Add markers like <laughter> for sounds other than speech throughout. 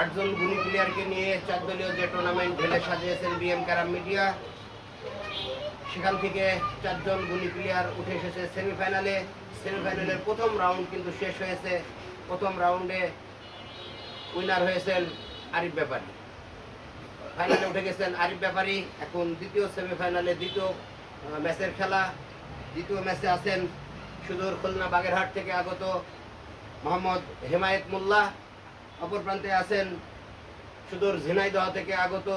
আটজন গুণী প্লেয়ারকে নিয়ে চার দলীয় যে টুর্নামেন্ট ঢেলে সাজিয়েছেন বিএম ক্যারাম মিডিয়া সেখান থেকে চারজন গুলি প্লেয়ার উঠে এসেছে সেমিফাইনালে। সেমিফাইনালের প্রথম রাউন্ড কিন্তু শেষ হয়েছে। প্রথম রাউন্ডে উইনার হয়েছেন আরিফ ব্যাপারী। ফাইনালে উঠে গেছেন আরিফ ব্যাপারী। এখন দ্বিতীয় সেমিফাইনালে দ্বিতীয় ম্যাচের খেলা। দ্বিতীয় ম্যাচে আছেন সুদূর খুলনা বাগেরহাট থেকে আগত মোহাম্মদ হেমায়েত মোল্লা। অপর প্রান্তে আছেন সুদূর ঝিনাইদহ থেকে আগত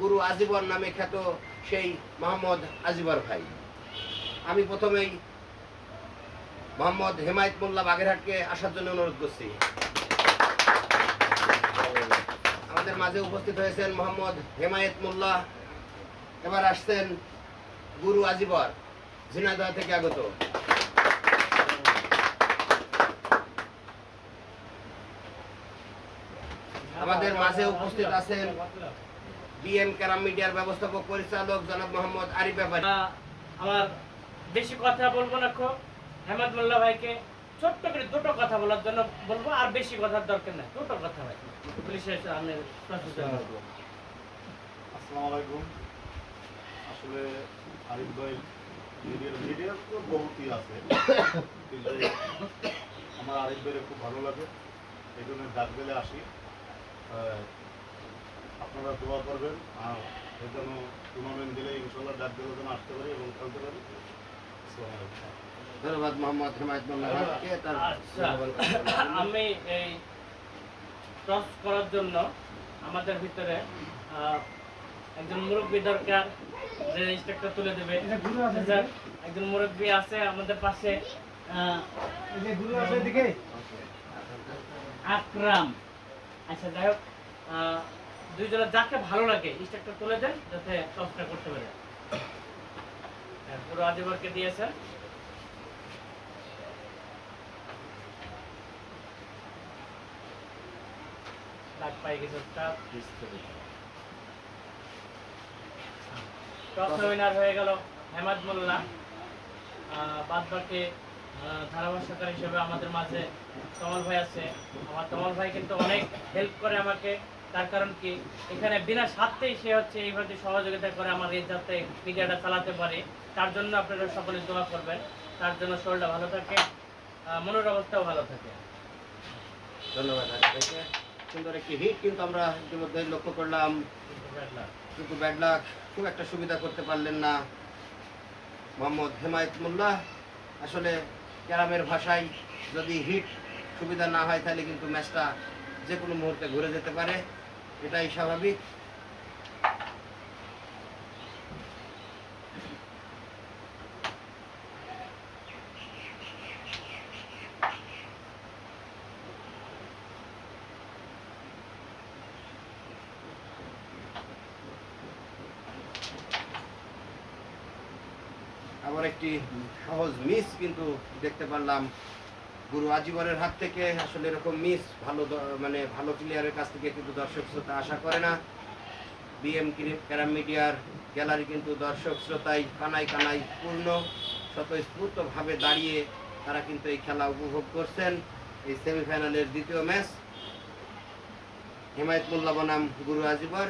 গুরু আজিবর নামে খ্যাত সেই মোহাম্মদ আজিবর ভাই। আমি প্রথমেই মোহাম্মদ হেমায়েত মোল্লা বাগেরহাটকে আসার জন্য অনুরোধ করছি। আমাদের মাঝে উপস্থিত হয়েছেন মোহাম্মদ হেমায়েত মোল্লা। এবার আসছেন গুরু আজিবর, ঝিনাইদহ থেকে আগত। আমাদের মাঝে উপস্থিত আছেন বিএম ক্যারাম মিডিয়ার ব্যবস্থাপক পরিচালক জনাব মোহাম্মদ আরিফ আমার বেশি কথা বলব না হেমন্ত মোল্লা ভাইকে ছোট্ট করে দুটো কথা বলার জন্য বলব, আর বেশি কথার দরকার নেই। দুটো কথা ভাই পুলিশের সামনে আলাইকুম আসলে আরিফ ভাই মিডিয়ার মিডিয়ার তো বহুতই আছে। আমার আরিফ ভাইয়ের খুব ভালো লাগে। এই জন্য ডাক গেলে আসি। আপনারা দোয়া করবেন। আর এই জন্য টুর্নামেন্ট দিলে ইনশাল্লাহ ডাক দিলে যেন আসতে পারি এবং খেলতে পারি। ধন্যবাদ মোহাম্মদ হেমায়ত মোল্লা ভাইকে তার আচ্ছা। <laughs> আমি এই টস করার জন্য আমাদের ভিতরে একজন মুরব্বী দরকার যে স্টেকটা তুলে দেবে। একজন মুরব্বী আছে আমাদের পাশে আহ, আকরাম। আচ্ছা যাই হোক আহ, দুইজনের যাকে ভালো লাগে স্টেকটা তুলে দেন যাতে টসটা করতে পারে। পুরো আজিবরকে দিয়েছেন। হয়ে হিসেবে আমাদের মাঝে তমল ভাই আছে। আমার তমল ভাই কিন্তু অনেক হেল্প করে আমাকে। তার কারণ কি? এখানে বিনা স্বার্থেই সে হচ্ছে এইভাবে সহযোগিতা করে আমার এই যাতে মিডিয়াটা চালাতে পারে তার জন্য আপনারা সকলে দোয়া করবেন। তার জন্য শরীরটা ভালো থাকে মনের অবস্থাও ভালো থাকে। ধন্যবাদ সুন্দর একটি হিট কিন্তু আমরা ইতিমধ্যে লক্ষ্য করলাম। কিন্তু ব্যাড লাক খুব একটা সুবিধা করতে পারলেন না মোহাম্মদ হেমায়ত মোল্লা। আসলে ক্যারামের ভাষায় যদি হিট সুবিধা না হয় তাহলে কিন্তু ম্যাচটা যে কোনো মুহূর্তে ঘুরে যেতে পারে। এটাই স্বাভাবিক। আবার একটি সহজ মিস কিন্তু দেখতে পারলাম। গুরু আজীবনের হাত থেকে আসলে এরকম মিস ভালো মানে ভালো প্লেয়ারের কাছ থেকে কিন্তু দর্শক শ্রোতা আশা করে না। বিএম ক্যারাম মিডিয়ার গ্যালারি কিন্তু দর্শক শ্রোতায় কানাই কানাই পূর্ণ, স্বতঃস্ফূর্তভাবে দাঁড়িয়ে তারা কিন্তু এই খেলা উপভোগ করছেন। এই সেমিফাইনালের দ্বিতীয় ম্যাচ হেমায়ত মোল্লা বনাম গুরু আজিবর।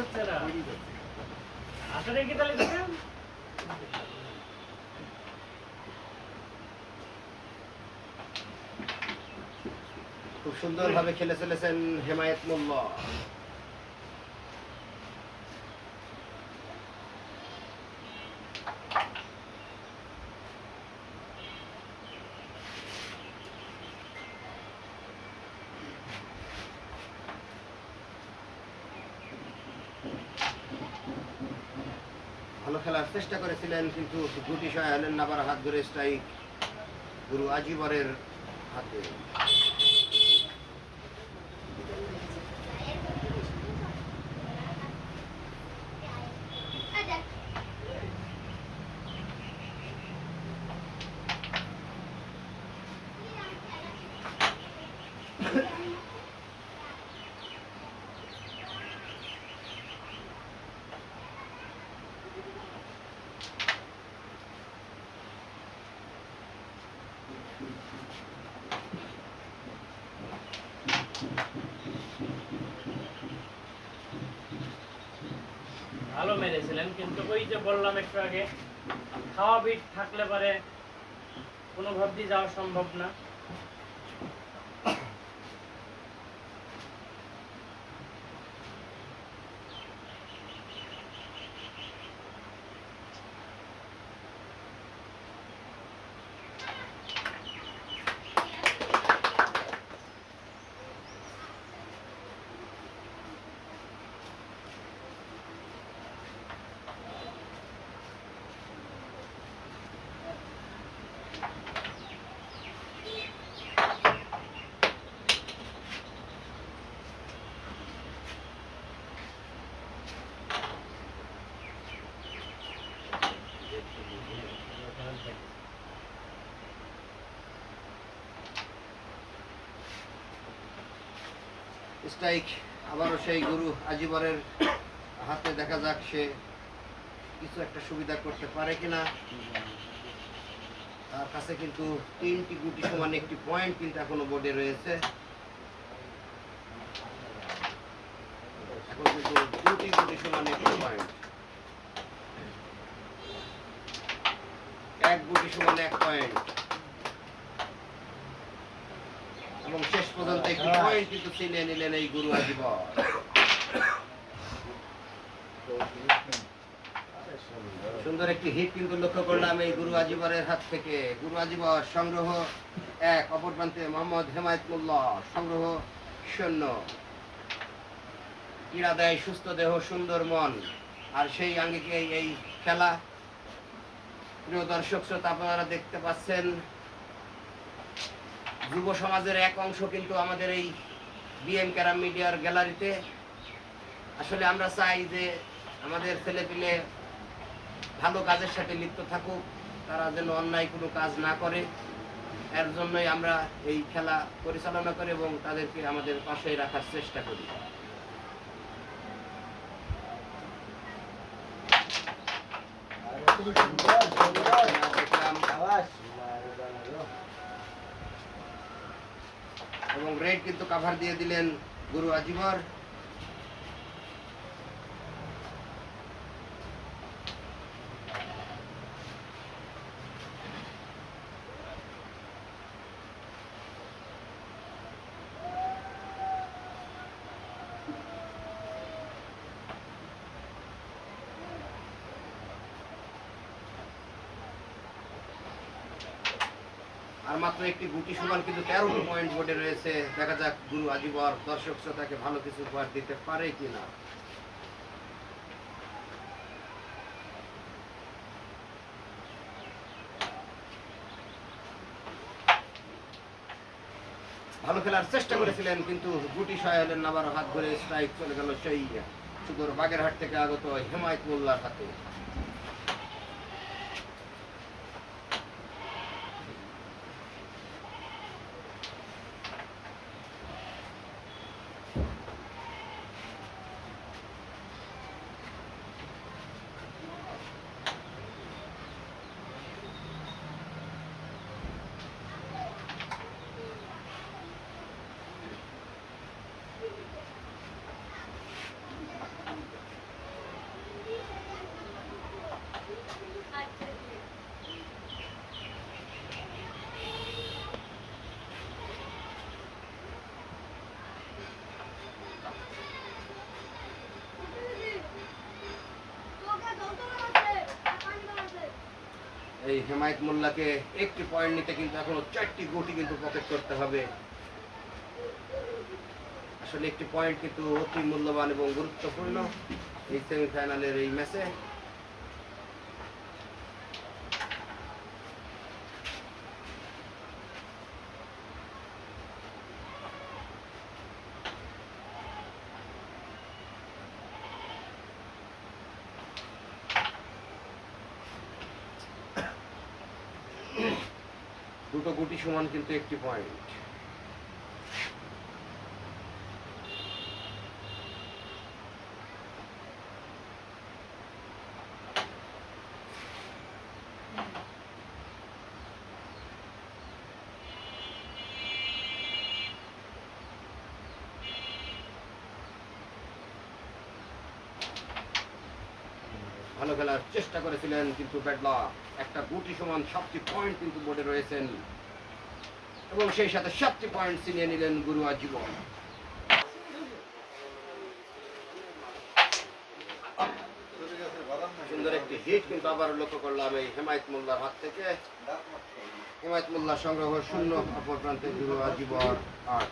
হচ্ছে না আসলে কি তাহলে দেখেন? খুব খেলে চলেছেন হেমায়েত মোল্লা। ভালো খেলার চেষ্টা করেছিলেন, কিন্তু গুটি সহায় হলেন না আবার হাত ধরে স্ট্রাইক গুরু আজিবরের হাতে। ওই যে বললাম একটু আগে খাওয়া বিট থাকলে পারে কোনো ভাবতেই যাওয়া সম্ভব না। স্ট্রাইক, আবারও সেই গুরু আজিবরের হাতে দেখা যাক সে কিছু একটা সুবিধা করতে পারে কিনা। তার কাছে কিন্তু তিনটি গুটি সমান একটি পয়েন্ট কিন্তু এখনও বোর্ডে রয়েছে। এক গুটি সমান এক পয়েন্ট এবং শেষ পর্যন্ত একটি পয়েন্ট কিন্তু ছিনিয়ে নিলেন এই গুরু আজিবর সুন্দর একটি হিট কিন্তু লক্ষ্য করলাম এই গুরু আজিবরের হাত থেকে। গুরু আজিবর সংগ্রহ এক, অপর প্রান্তে মোহাম্মদ হেমায়তুল্লাহ, সংগ্রহ শূন্য। ক্রীড়া দেয় সুস্থ দেহ, সুন্দর মন। আর সেই আঙ্গিকে এই খেলা। প্রিয় দর্শক, শ্রোতা, আপনারা দেখতে পাচ্ছেন যুব সমাজের এক অংশ কিন্তু আমাদের এই বিএম ক্যারাম মিডিয়ার গ্যালারিতে। আসলে আমরা চাই যে আমাদের ছেলেপিলে ভালো কাজের সাথে লিপ্ত থাকুক তারা যেন অন্যায় কোনো কাজ না করে। এর জন্যই আমরা এই খেলা পরিচালনা করি এবং তাদেরকে আমাদের পাশে রাখার চেষ্টা করি। দেখলাম এবং রেড কিন্তু কাভার দিয়ে দিলেন গুরু আজিবর। মাত্র একটি গুটি সমান কিন্তু তেরোটি পয়েন্ট বোর্ডে রয়েছে। দেখা যাক গুরু আজিবর দর্শক শ্রোতাকে ভালো কিছু উপহার দিতে পারে কিনা। ভালো খেলার চেষ্টা করেছিলেন কিন্তু গুটি সহায় হলেন আবার হাত ধরে স্ট্রাইক চলে গেল সেই সুদূর বাগেরহাট থেকে আগত হেমায়ত মোল্লার হাতে। হেমায়ত মোল্লাকে একটি পয়েন্ট নিতে কিন্তু এখনও চারটি গুটি কিন্তু পকেট করতে হবে। আসলে একটি পয়েন্ট কিন্তু অতি মূল্যবান এবং গুরুত্বপূর্ণ এই সেমিফাইনালের এই ম্যাচে দুটো গুটি সমান কিন্তু একটি পয়েন্ট ভালো খেলার চেষ্টা করেছিলেন কিন্তু ব্যাডলা একটা গুটি সমান সাতটি পয়েন্ট কিন্তু বোর্ডে রয়েছেন। এবং সেই সাথে সাতটি পয়েন্ট ছিনিয়ে নিলেন গুরু আজীবন সুন্দর একটি হিট কিন্তু আবার লক্ষ্য করলাম এই হেমায়ত মোল্লার হাত থেকে। হেমায়ত মোল্লা সংগ্রহ শূন্য অপর প্রান্তে গুরু আজীবন আট।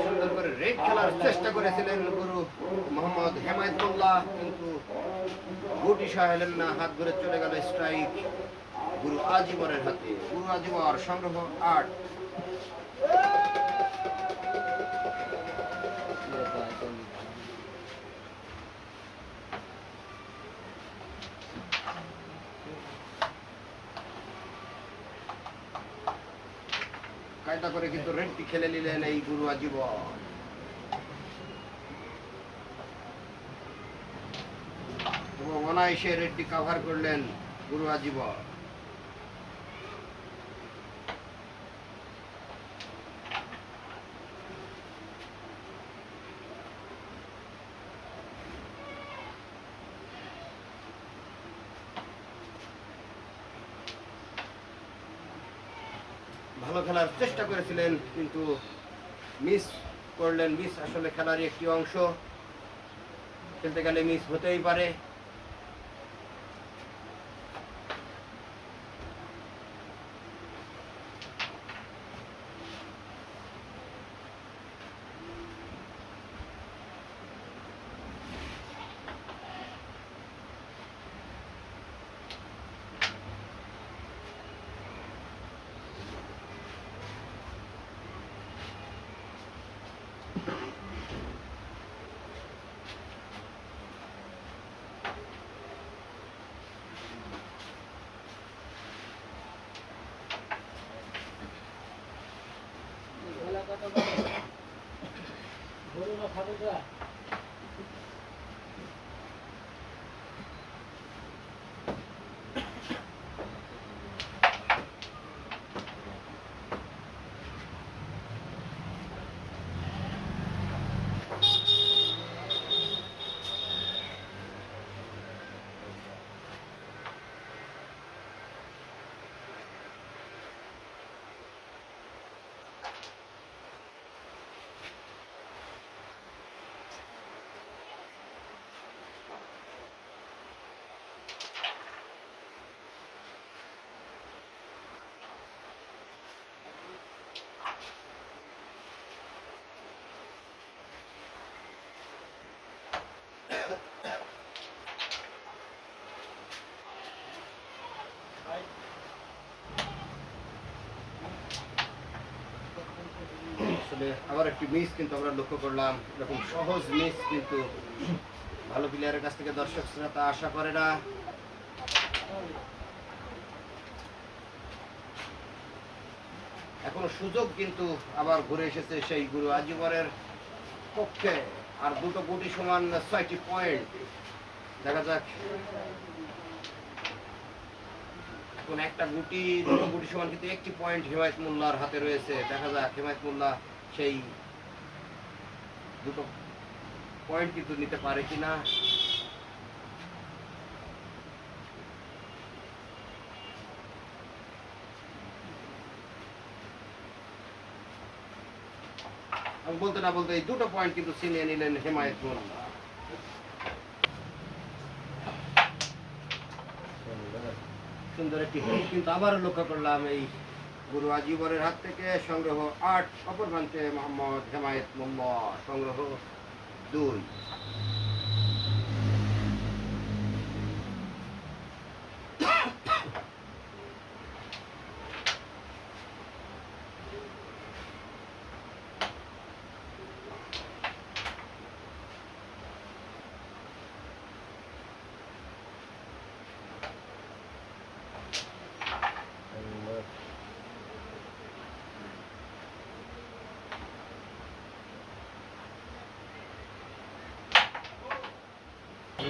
সুন্দর করে রেড খেলার চেষ্টা করেছিলেন গুরু মোহাম্মদ হেমায়তুল্লাহ কিন্তু না হাত ধরে চলে গেল স্ট্রাইক গুরু আজীবনের হাতে। গুরু আজীবর সংগ্রহ আট। কায়দা করে কিন্তু রেডটি খেলে নিলেন এই গুরু আজীবন। অনায়াসে রেডটি কাভার করলেন গুরু আজীবন ভালো খেলার চেষ্টা করেছিলেন, কিন্তু মিস করলেন। মিস আসলে খেলারই একটি অংশ। খেলতে গেলে মিস হতেই পারে। 他们在。একটি মিস কিন্তু আমরা লক্ষ্য করলাম। এরকম সহজ মিস কিন্তু ভালো প্লেয়ারের কাছ থেকে দর্শক শ্রোতা আশা করে না। এখনও সুযোগ কিন্তু আবার ঘুরে এসেছে সেই গুরু আজীবনের পক্ষে। আর দুটো গুটি সমান ছয়টি পয়েন্ট দেখা যাক। একটা গুটি, দুটো গুটি সমান কিন্তু একটি পয়েন্ট হিমায়ত মোল্লার হাতে রয়েছে। দেখা যাক, হিমায়ত মোল্লা সেই দুটো পয়েন্ট কিন্তু নিতে পারে কিনা? আমি বলতে না বলতে এই দুটো পয়েন্ট কিন্তু ছিনিয়ে নিলেন হেমায়ত মোল্লা সুন্দর একটি কিন্তু আবারও লক্ষ্য করলাম এই গুরু আজিবরের হাত থেকে সংগ্রহ আট অপর প্রান্তে মোহাম্মদ হেমায়েত মোল্লা সংগ্রহ দুই তাহলে ফাইনাল হবে কিনা? হাতে লেগেছে মারার পরে গুটি চলে গেছে, গুটি পকেটে দিচ্ছে। বুঝতে পারিছি আমি বলি ভাঙতে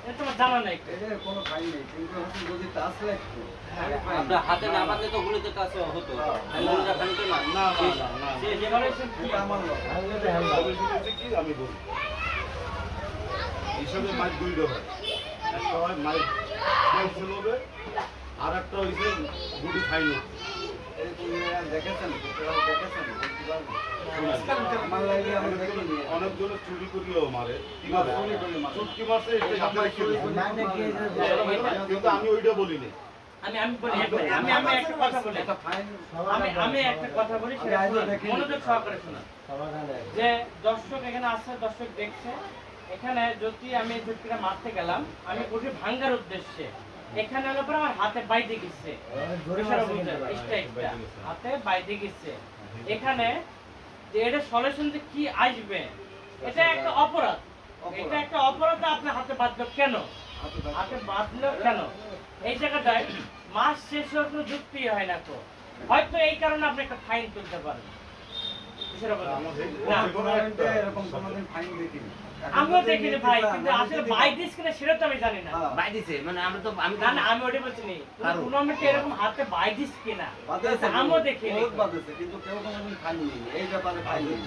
উঠার সময় হাতে লেগেছে এই তো আসলে এটার যে সলিউশন কি এটা তোমার জানা নাই। আপনার হাতে না বাঁধলে তো গুলিতে হতো। গুলিটা ভাঙতো না। না না না না যে সলিউশন কি? অবশ্যই কি? আমি বলি। হিসাবে মাছ দুইটা হয়। একটা হয় মাছ হবে আর একটা হয়েছে গুটি ফাইনাল অনেকজনে চুরি করিও মারে। চুটকি মারছে। কিন্তু আমি ওইটা বলিনি। আমি আমি বলি আমি আমি একটা কথা বলি। আমি আমি একটা কথা বলি সেটা মনোযোগ সহকারে শুনুন। যে দর্শক এখানে আছে দর্শক দেখছে এখানে যদি আমি ঝুটকিটা মারতে গেলাম আমি ভাঙ্গার উদ্দেশ্যে। এখানে হলো পরে আমার হাতে বাইতে গেছে। হাতে বাইতে গেছে। এখানে যে এটা সলিউশন যে কি আসবে এটা একটা অপরাধ। এটা একটা অপরাধ আপনি হাতে বাঁধলো কেন? হাতে বাঁধলো কেন? এই জায়গাটায় মাস শেষ কোনো যুক্তি হয় না তো। হয়তো এই কারণে আপনি একটা ফাইন তুলতে পারেন। বিষয়টা বুঝলেন? আমিও দেখিনি। ভাই কিন্তু আসলে বাই দিস কিনা সেটা তো আমি জানি না। বাই দিছে, মানে আমরা তো আমি না না আমি ওটাই বলছি নি। কারণ? টুর্নামেন্টে এরকম হাতে বাই দিস কিনা? আমিও দেখিনি কিন্তু কেউ কোনোদিন ফাইন এই ব্যাপারে ফাইন নেই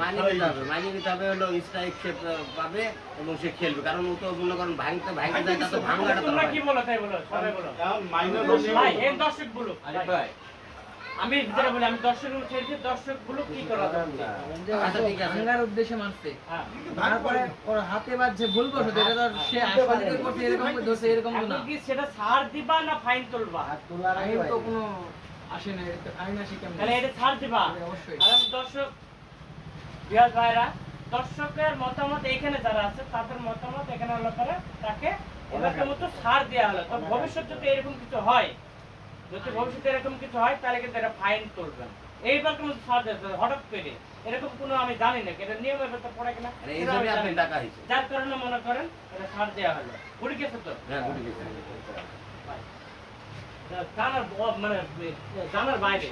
মানিয়ে নিতে হবে মানিয়ে হলো স্ট্রাইক সে পাবে এবং সে খেলবে কারণ ও তো মনে করেন ভাঙতে ভাঙতে যায় তো ভাঙাটা তো তোমরা কি বলো তাই বলো সবাই বলো মাইনাস ভাই দর্শক বলো ভাই। আমি ভিতরে বলি আমি দর্শক ছেড়েছি দর্শকগুলো কি করা আচ্ছা ঠিক আছে। ভাঙার উদ্দেশ্যে মারছে। হ্যাঁ। তারপরে ওর হাতে বাজছে ভুল করছে এটা তো সে আসলে করছে এরকম ধরছে এরকম না। কি সেটা ছাড় দিবা না ফাইন তুলবা? আইন তো কোনো আসে না এটা আইন আসে কেমন? তাহলে এটা ছাড় দিবা? অবশ্যই। আর দর্শক বিহার ভাইরা দর্শকের মতামত এখানে যারা আছে তাদের মতামত এখানে হলো করে তাকে এলাকার মতো ছাড় দেওয়া হলো। তো ভবিষ্যতে যদি এরকম কিছু হয় যদি ভবিষ্যতে এরকম কিছু হয় তাহলে কিন্তু এটা ফাইন করবেন এইবার কোনো ছাড় দিতে হঠাৎ করে। এরকম কোনো আমি জানি না এটা নিয়মের ভেতর পড়ে কিনা। যার কারণে মনে করেন এটা সার দেওয়া হলো। ঘুরে গেছে তো? হ্যাঁ জানার মানে জানার বাইরে।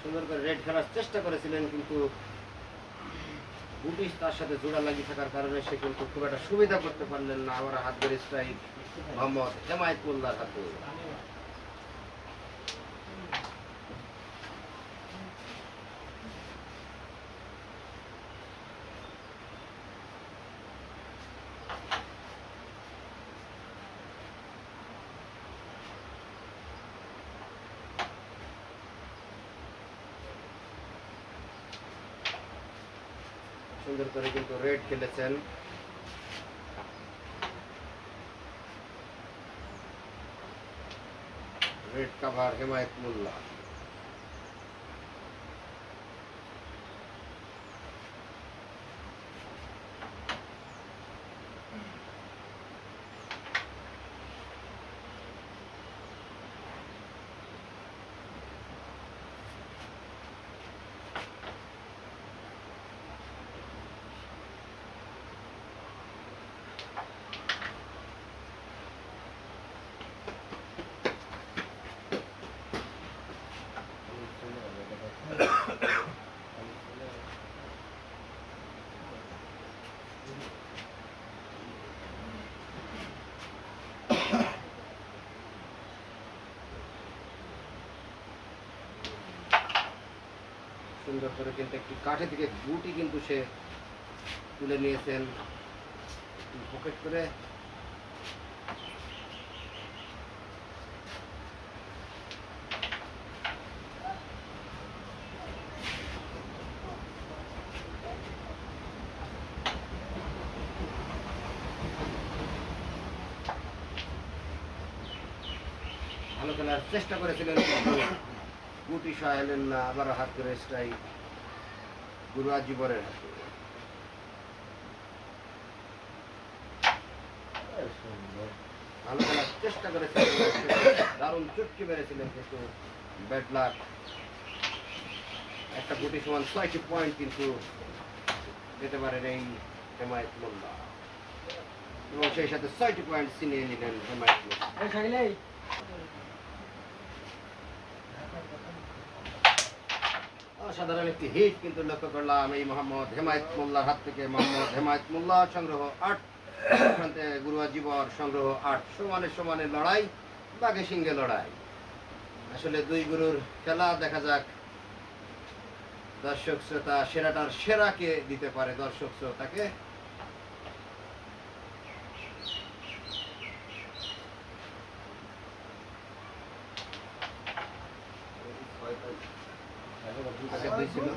সুন্দর করে রেড খেলার চেষ্টা করেছিলেন, কিন্তু বুটিশ তার সাথে জোড়া লাগিয়ে থাকার কারণে সে কিন্তু খুব একটা সুবিধা করতে পারলেন না। আমার হাত ধরে স্ট্রাইক মোহাম্মদ হেমায়ত মোল্লার হাতে। সুন্দর করে কিন্তু রেড খেলেছেন। Raid cover Hemayet Molla. সুন্দর করে কিন্তু একটি কাঠে থেকে গুটি কিন্তু সে তুলে নিয়েছেন। পকেট করে গুটি এলেন না আবার হাত করে স্ট্রাইক গুরু আজীবরের হাতে ভালো খেলার চেষ্টা করেছিলেন দারুণ চুটকি মেরেছিলেন কিন্তু ব্যাট লাক একটা গুটি সমান ছয়টি পয়েন্ট কিন্তু যেতে পারেন এই হেমায়ত মোল্লা। এবং সেই সাথে ছয়টি পয়েন্ট ছিনিয়ে নিলেন হেমায়ত মোল্লা এই শাকিলাই অসাধারণ একটি হিট, কিন্তু লক্ষ্য করলাম এই মোহাম্মদ হেমায়ত মোল্লার হাত থেকে মোহাম্মদ হেমায়ত মোল্লা, সংগ্রহ আট প্রান্তে গুরু আজিবর সংগ্রহ আট, সমানে সমানে লড়াই, বাঘে সিংহে লড়াই। আসলে দুই গুরুর খেলা, দেখা যাক দর্শক শ্রোতা সেরাটার সেরাকে দিতে পারে দর্শক শ্রোতাকে। আগে দুই ছিল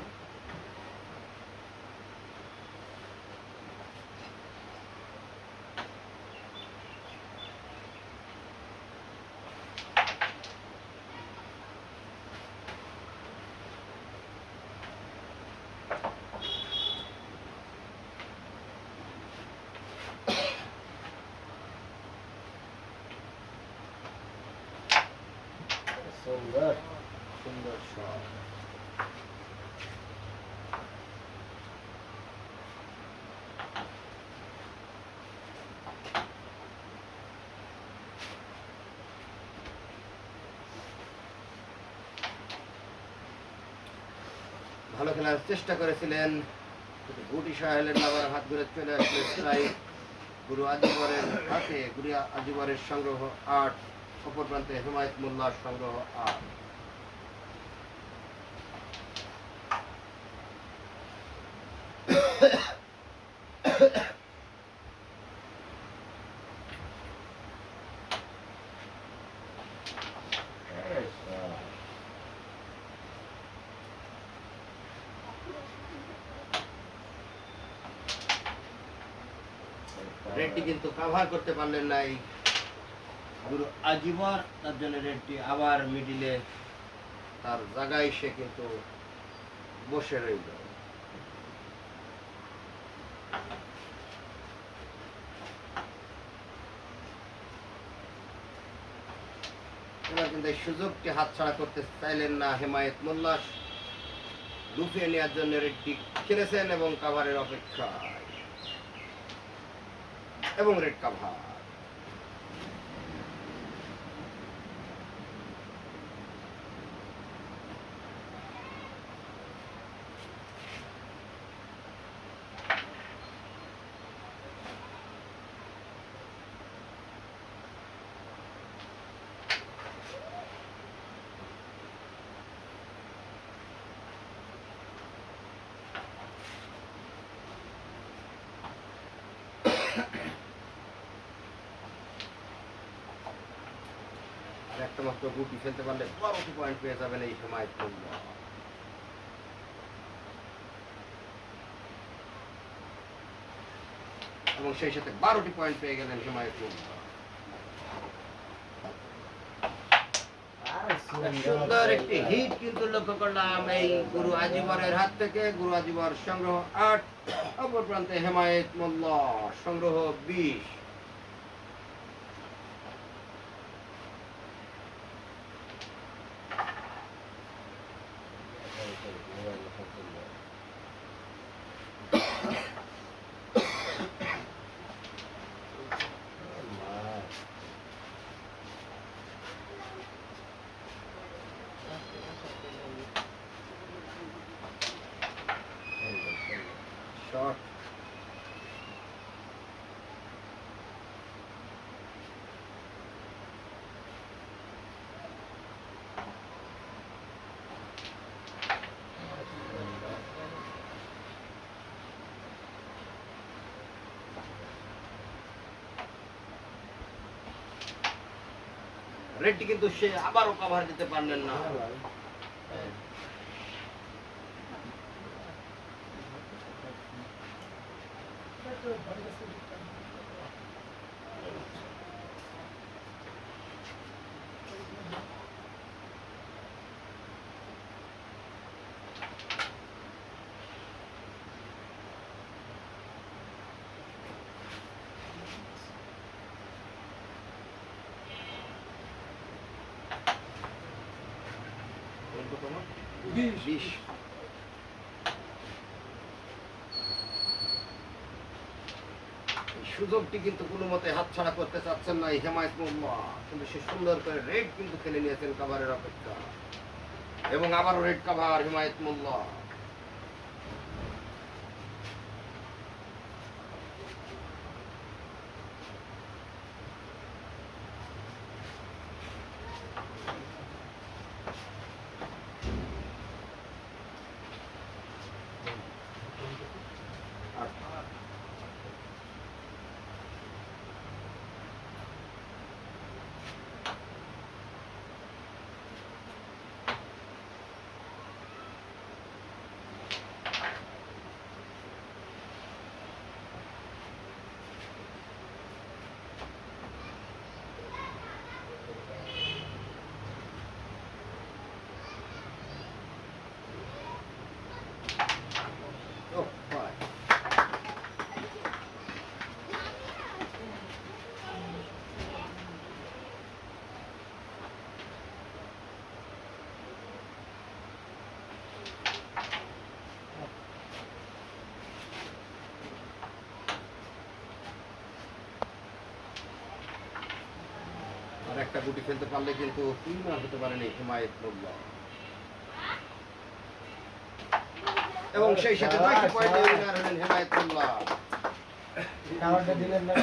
সুন্দর সুন্দর ভালো খেলার চেষ্টা করেছিলেন। গুটি সাহেলের আবার হাত ধরে চলে আসলে স্ট্রাইক গুরু আজিবরের হাতে। গুরু আজিবরের সংগ্রহ আট, অপর প্রান্তে হেমায়ত মোল্লার সংগ্রহ আট। রেডটি কিন্তু কাভার করতে পারলেন না এই গুরু আজীবর তার জন্য রেডটি আবার মিডিলে তার জায়গায় সে কিন্তু বসে রইল। কিন্তু এই সুযোগটি হাতছাড়া করতে চাইলেন না হেমায়েত মোল্লা লুফিয়ে নেওয়ার জন্য রেডটি খেলেছেন এবং কাভারের অপেক্ষা এবং রেড কাভার। মাত্র গুটি ফেলতে পারলে বারোটি পয়েন্ট পেয়ে যাবেন এই সময় এবং সেই সাথে বারোটি পয়েন্ট পেয়ে গেলেন হিমায়ত সুন্দর একটি হিট কিন্তু লক্ষ্য করলাম এই গুরু আজিবরের হাত থেকে। গুরু আজিবর সংগ্রহ আট অপর প্রান্তে হেমায়েত মোল্লা সংগ্রহ বিশ। রেডটি কিন্তু সে আবারও কভার দিতে পারলেন না। বিশ সুযোগটি কিন্তু কোনো মতে হাতছাড়া করতে চাচ্ছেন না এই হেমায়ত মোল্লা কিন্তু সে সুন্দর করে রেড কিন্তু খেলে নিয়েছেন কাভারের অপেক্ষা। এবং আবারও রেড কাভার হেমায়ত মোল্লা। একটা গুটি ফেলতে পারলে কিন্তু উইনার হতে পারেন এই হিমায়ত মোল্লা এবং সেই সাথে নয়টি পয়েন্টে উইনার হলেন হিমায়ত মোল্লা খাবারটা দিলেন না।